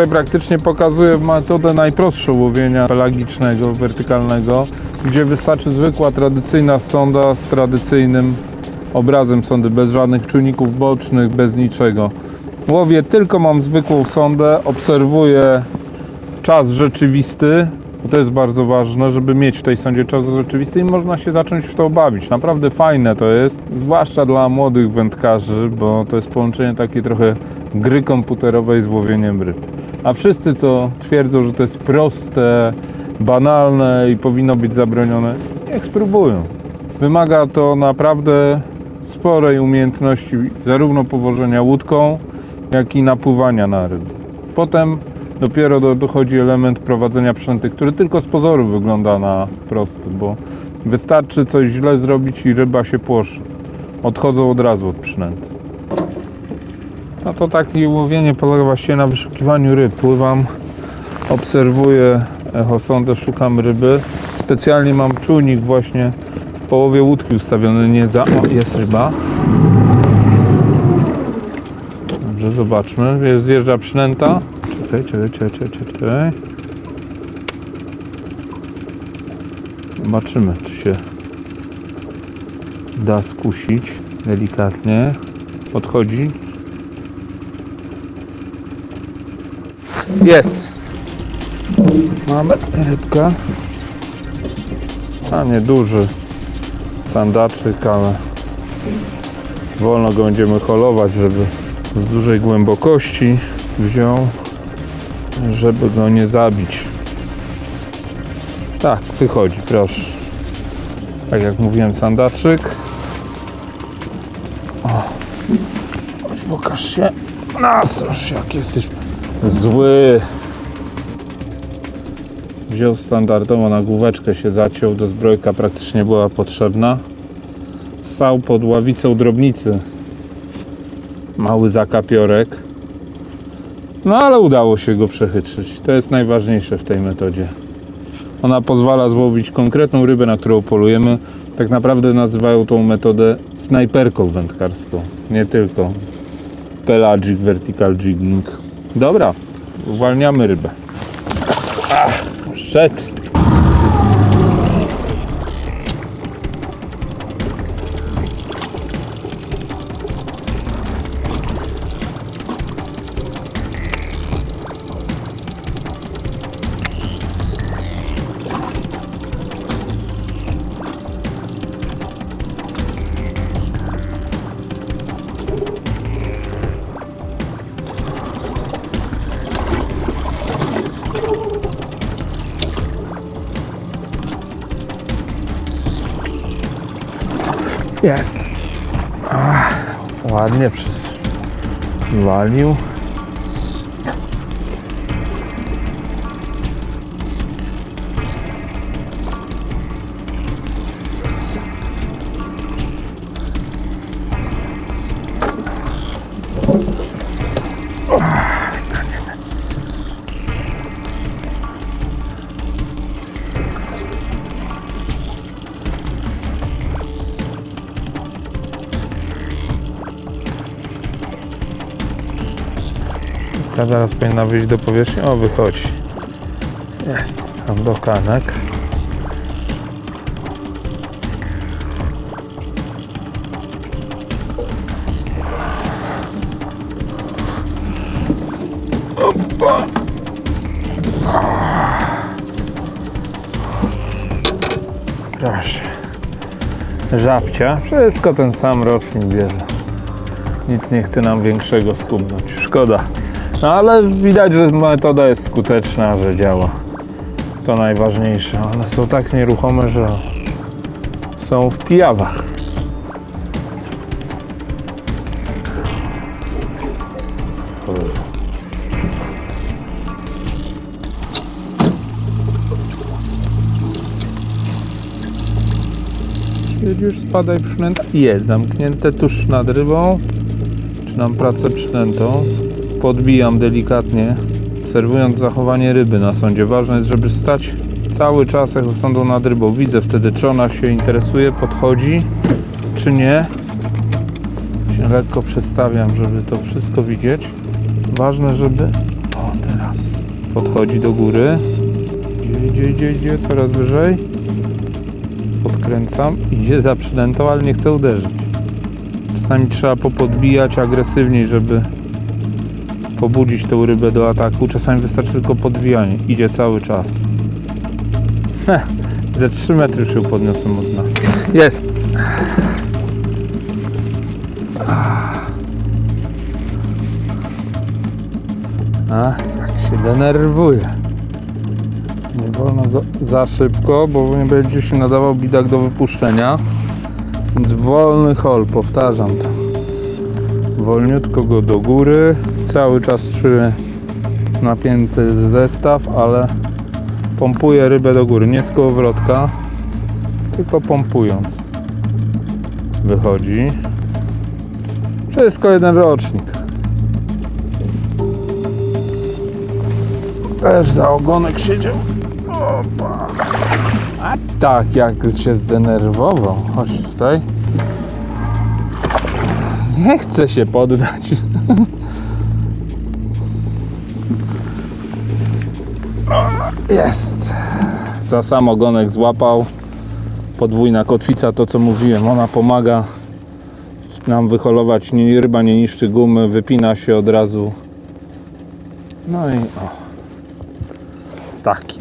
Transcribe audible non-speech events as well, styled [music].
Tutaj praktycznie pokazuję metodę najprostszą łowienia pelagicznego, wertykalnego, gdzie wystarczy zwykła, tradycyjna sonda z tradycyjnym obrazem sondy, bez żadnych czujników bocznych, bez niczego. Łowię tylko mam zwykłą sondę, obserwuję czas rzeczywisty, to jest bardzo ważne, żeby mieć w tej sądzie czas rzeczywisty i można się zacząć w to bawić. Naprawdę fajne to jest, zwłaszcza dla młodych wędkarzy, bo to jest połączenie takiej trochę gry komputerowej z łowieniem ryb. A wszyscy, co twierdzą, że to jest proste, banalne i powinno być zabronione, niech spróbują. Wymaga to naprawdę sporej umiejętności zarówno powożenia łódką, jak i napływania na ryby. Potem dopiero do, dochodzi element prowadzenia przynęty, który tylko z pozoru wygląda na prosty, bo wystarczy coś źle zrobić i ryba się płoszy. Odchodzą od razu od przynęty. No to takie łowienie polega właściwie na wyszukiwaniu ryb. Pływam, obserwuję echosondę, szukam ryby. Specjalnie mam czujnik właśnie w połowie łódki ustawiony, nie za... O, jest ryba. Dobrze, zobaczmy. Zjeżdża przynęta. Czekaj, czekaj, czekaj, czekaj, czekaj. Zobaczymy, czy się da skusić delikatnie. Podchodzi. Jest. Mamy rybkę. A nie duży sandaczyk, ale wolno go będziemy holować, żeby z dużej głębokości wziął, żeby go nie zabić. Tak, wychodzi, proszę. Tak jak mówiłem, sandaczyk. O. Pokaż się. Nastrosz się, jak jesteś zły. Wziął standardowo na główeczkę się zaciął, do zbrojka praktycznie była potrzebna. Stał pod ławicą drobnicy. Mały zakapiorek. No ale udało się go przechytrzyć. To jest najważniejsze w tej metodzie. Ona pozwala złowić konkretną rybę, na którą polujemy. Tak naprawdę nazywają tą metodę snajperką wędkarską. Nie tylko pelagic vertical jigging. Dobra, uwalniamy rybę. Ach, szedł. Jest. Ach, ładnie przywalił. Ach, Wstaniemy. Zaraz powinna wyjść do powierzchni. O, wychodzi. Jest sam. Opa. Proszę. Żabcia. Wszystko ten sam rocznik bierze. Nic nie chce nam większego skubnąć. Szkoda. No ale widać, że metoda jest skuteczna, że działa. To najważniejsze. One są tak nieruchome, że są w pijawach. Jedziesz, spadaj przynęta. Jest zamknięte tuż nad rybą. Zaczynam pracę przynętą. Podbijam delikatnie, obserwując zachowanie ryby na sądzie. Ważne jest, żeby stać cały czas jak sądą nad rybą. Widzę wtedy, czy ona się interesuje, podchodzi, czy nie. Się lekko przestawiam, żeby to wszystko widzieć. Ważne, żeby... O, teraz. Podchodzi do góry. Idzie, idzie, idzie, idzie coraz wyżej. Podkręcam. Idzie za przynętą, ale nie chce uderzyć. Czasami trzeba popodbijać agresywniej, żeby pobudzić tą rybę do ataku. Czasami wystarczy tylko podwijanie. Idzie cały czas. [laughs] Ze 3 metry się podniosłem od dna. Jest. A, jak się denerwuje. Nie wolno go za szybko, bo nie będzie się nadawał bidak do wypuszczenia. Więc wolny hol, powtarzam to. Wolniutko go do góry. Cały czas trzymy napięty zestaw, ale pompuję rybę do góry. Nie z kołowrotka, tylko pompując. Wychodzi. Wszystko jeden rocznik. Też za ogonek siedział. Opa. A tak jak się zdenerwował. Chodź tutaj. Nie chce się poddać. Jest. Za sam ogonek złapał. Podwójna kotwica, to co mówiłem, ona pomaga nam wyholować. Nie, ryba nie niszczy gumy, wypina się od razu. No i o. Taki.